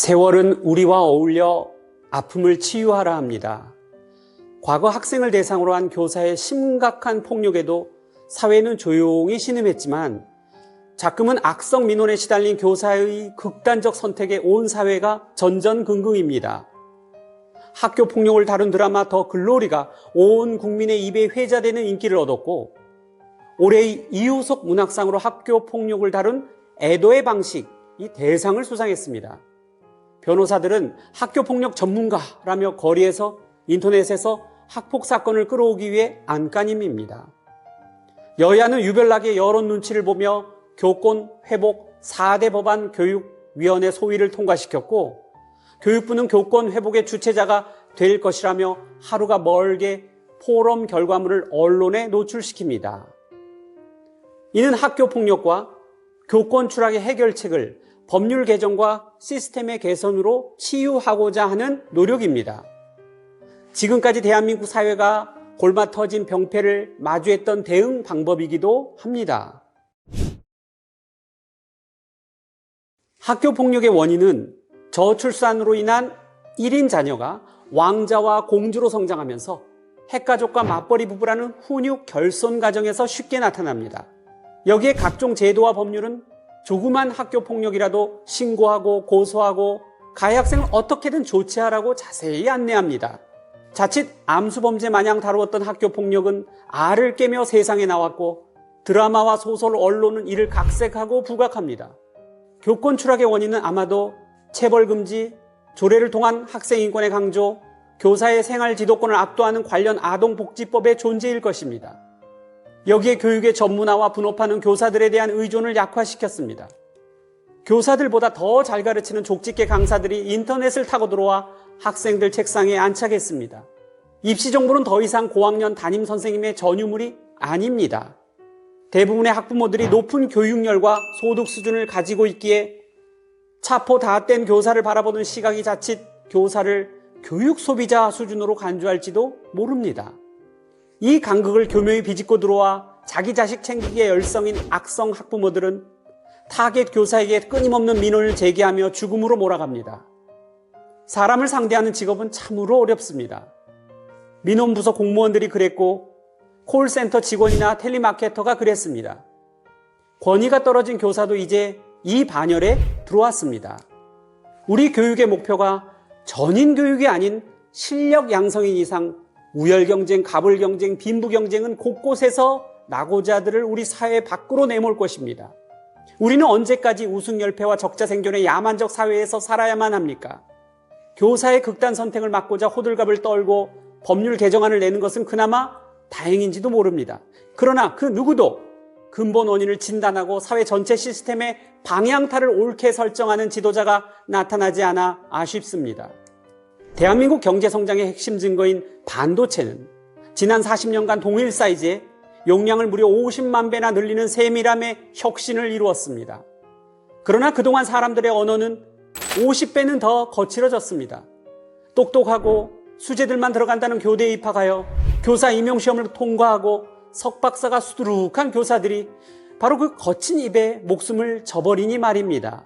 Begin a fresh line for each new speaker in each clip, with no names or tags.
세월은 우리와 어울려 아픔을 치유하라 합니다. 과거 학생을 대상으로 한 교사의 심각한 폭력에도 사회는 조용히 신음했지만 자금은 악성 민원에 시달린 교사의 극단적 선택에 온 사회가 전전긍긍입니다. 학교 폭력을 다룬 드라마 더 글로리가 온 국민의 입에 회자되는 인기를 얻었고 올해의 이후속 문학상으로 학교 폭력을 다룬 애도의 방식이 대상을 수상했습니다. 변호사들은 학교 폭력 전문가라며 거리에서 인터넷에서 학폭 사건을 끌어오기 위해 안간힘입니다. 여야는 유별나게 여론 눈치를 보며 교권 회복 4대 법안 교육위원회 소위를 통과시켰고 교육부는 교권 회복의 주체자가 될 것이라며 하루가 멀게 포럼 결과물을 언론에 노출시킵니다. 이는 학교 폭력과 교권 추락의 해결책을 법률 개정과 시스템의 개선으로 치유하고자 하는 노력입니다. 지금까지 대한민국 사회가 골마 터진 병폐를 마주했던 대응 방법이기도 합니다. 학교 폭력의 원인은 저출산으로 인한 1인 자녀가 왕자와 공주로 성장하면서 핵가족과 맞벌이 부부라는 훈육 결손 가정에서 쉽게 나타납니다. 여기에 각종 제도와 법률은 조그만 학교 폭력이라도 신고하고 고소하고 가해 학생을 어떻게든 조치하라고 자세히 안내합니다. 자칫 암수범죄 마냥 다루었던 학교 폭력은 알을 깨며 세상에 나왔고 드라마와 소설 언론은 이를 각색하고 부각합니다. 교권 추락의 원인은 아마도 체벌 금지, 조례를 통한 학생 인권의 강조, 교사의 생활 지도권을 압도하는 관련 아동복지법의 존재일 것입니다. 여기에 교육의 전문화와 분업하는 교사들에 대한 의존을 약화시켰습니다. 교사들보다 더 잘 가르치는 족집게 강사들이 인터넷을 타고 들어와 학생들 책상에 안착했습니다. 입시 정보는 더 이상 고학년 담임 선생님의 전유물이 아닙니다. 대부분의 학부모들이 높은 교육열과 소득 수준을 가지고 있기에 차포 다 뗀 교사를 바라보는 시각이 자칫 교사를 교육 소비자 수준으로 간주할지도 모릅니다. 이 간극을 교묘히 비집고 들어와 자기 자식 챙기기에 열성인 악성 학부모들은 타겟 교사에게 끊임없는 민원을 제기하며 죽음으로 몰아갑니다. 사람을 상대하는 직업은 참으로 어렵습니다. 민원부서 공무원들이 그랬고 콜센터 직원이나 텔리마케터가 그랬습니다. 권위가 떨어진 교사도 이제 이 반열에 들어왔습니다. 우리 교육의 목표가 전인 교육이 아닌 실력 양성인 이상 우열 경쟁, 가불 경쟁, 빈부 경쟁은 곳곳에서 낙오자들을 우리 사회 밖으로 내몰 것입니다. 우리는 언제까지 우승열패와 적자 생존의 야만적 사회에서 살아야만 합니까? 교사의 극단 선택을 막고자 호들갑을 떨고 법률 개정안을 내는 것은 그나마 다행인지도 모릅니다. 그러나 그 누구도 근본 원인을 진단하고 사회 전체 시스템의 방향타를 옳게 설정하는 지도자가 나타나지 않아 아쉽습니다. 대한민국 경제 성장의 핵심 증거인 반도체는 지난 40년간 동일 사이즈에 용량을 무려 50만 배나 늘리는 세밀함의 혁신을 이루었습니다. 그러나 그동안 사람들의 언어는 50배는 더 거칠어졌습니다. 똑똑하고 수재들만 들어간다는 교대에 입학하여 교사 임용시험을 통과하고 석박사가 수두룩한 교사들이 바로 그 거친 입에 목숨을 저버리니 말입니다.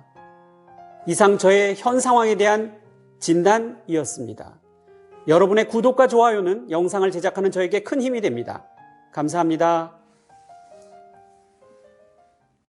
이상 저의 현 상황에 대한 진단이었습니다. 여러분의 구독과 좋아요는 영상을 제작하는 저에게 큰 힘이 됩니다. 감사합니다.